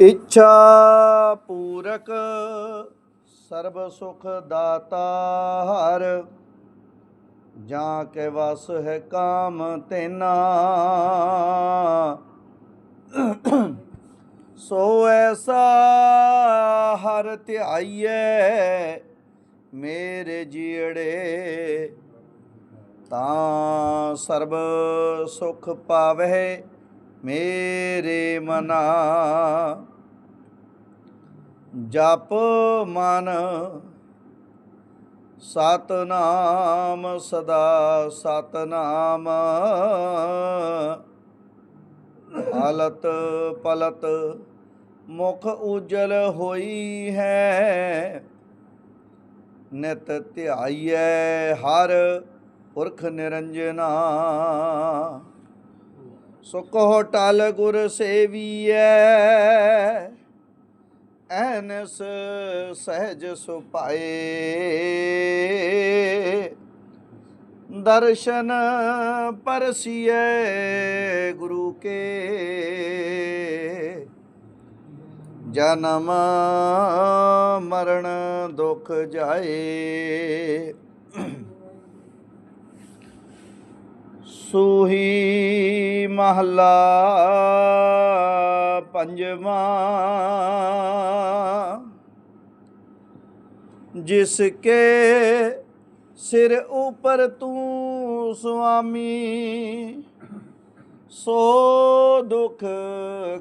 ਇੱਛਾ ਪੂਰਕ ਸਰਬ ਸੁਖ ਦਾਤਾ ਹਰ, ਜਾਂ ਕੇ ਵਸ ਹੈ ਕਾਮ ਤੇਨਾ। ਸੋ ਐਸਾ ਹਰ ਧਿਆਈਐ, ਮੇਰੇ ਜੀੜੇ ਤਾਂ ਸਰਬ ਸੁਖ ਪਾਵਹਿ। ਮੇਰੇ ਮਨਾ। ਜਪ ਮਨ ਸਤਨਾਮ, ਸਦਾ ਸਤਨਾਮ। ਹਾਲਤ ਪਲਤ ਮੁਖ ਉਜਲ ਹੋਈ ਹੈ। ਨਿਤ ਧਿਆਈਐ ਹਰ ਪੁਰਖ ਨਿਰੰਜਨਾ। ਸੁਖੋ ਟਲ ਗੁਰ ਸੇਵੀਐ, ਐਨਸ ਸਹਿਜ ਸੁਪਾਏ ਦਰਸ਼ਨ ਪਰਸੀਏ ਗੁਰੂ ਕੇ। ਜਨਮ ਮਰਨ ਦੁਖ ਜਾਏ। ਸੂਹੀ ਮਹਲਾ ਪੰਜਵਾਂ। ਜਿਸ ਕੇ ਸਿਰ ਉਪਰ ਤੂੰ ਸੁਆਮੀ, ਸੋ ਦੁਖ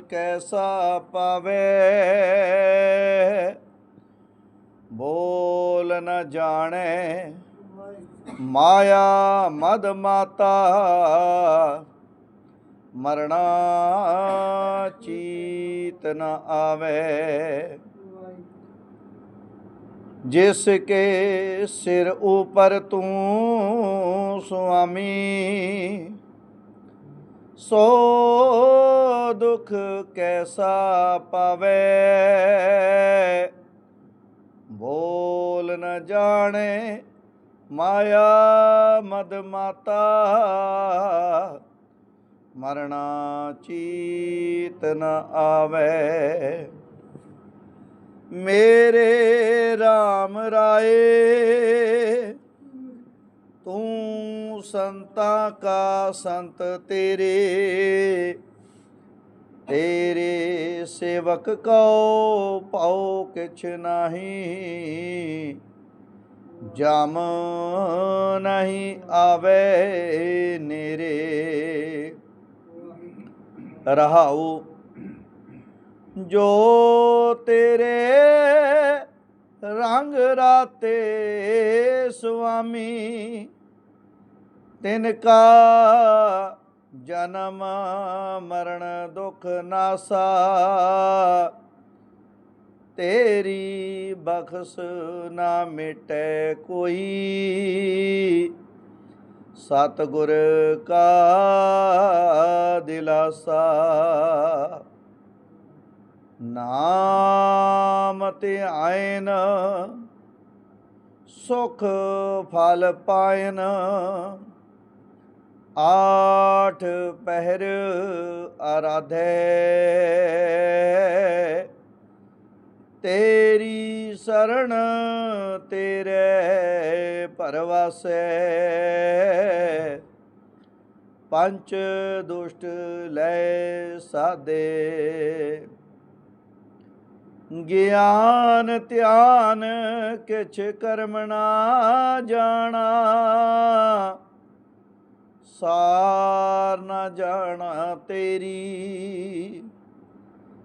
ਕੈਸਾ ਪਾਵੇ? ਬੋਲ ਨ ਜਾਣੇ ਮਾਇਆ ਮਦ ਮਾਤਾ, ਮਰਣਾ ਚੀਤ ਨ ਆਵੇ। ਜਿਸ ਕੇ ਸਿਰ ਉਪਰ ਤੂੰ ਸੁਆਮੀ, ਸੋ ਦੁਖ ਕੈਸਾ ਪਾਵੇ। ਬੋਲ ਨ ਜਾਣੇ ਮਾਇਆ ਮਦ ਮਾਤਾ, ਮਰਣਾ ਚੀਤ ਨ ਆਵੇ। ਮੇਰੇ RAM ਰਾਏ, ਤੂੰ ਸੰਤਾਂ ਕਾ ਸੰਤ ਤੇਰੇ ਤੇਰੇ ਸੇਵਕ ਕਉ ਪਾਉ ਕਿਛ ਨਹੀਂ। ਜਮ ਨਹੀਂ ਆਵੇ ਨੇਰੇ। ਰਹਾਉ ਜੋ ਤੇਰੇ ਰੰਗ ਰਾਤੇ ਸੁਆਮੀ ਤਿਨ ਕਾ ਜਨਮ ਮਰਨ ਦੁਖ ਨਾਸਾ। ਤੇਰੀ ਬਖਸ਼ ਨਾ ਮਿਟੈ ਕੋਈ। ਸਤਿਗੁਰ ਕਾ ਦਿਲਾਸਾ, ਨਾਮ ਤੇ ਆਇਨ ਸੁਖ ਫਲ ਪਾਇਨ। ਆਠ ਪਹਿਰ ਆਰਾਧੈ ਤੇਰੀ ਸਰਣ ਤੇਰੇ ਪਰਵਾਸੈ। ਪੰਚ ਦੁਸ਼ਟ ਲੈ ਸਾਦੇ। ਗਿਆਨ ਧਿਆਨ ਕਿਛ ਕਰਮ ਨਾ ਜਾਣਾ। ਸਾਰ ਨਾ ਜਾਣਾ ਤੇਰੀ।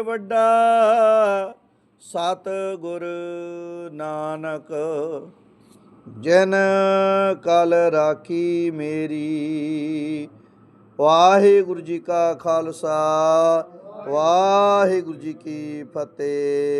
ਵੱਡਾ ਸਤ ਗੁਰ ਨਾਨਕ, ਜਨ ਕਲ ਰਾਖੀ ਮੇਰੀ। ਵਾਹਿਗੁਰੂ ਜੀ ਕਾ ਖਾਲਸਾ, ਵਾਹਿਗੁਰੂ ਜੀ ਕੀ ਫਤਿਹ।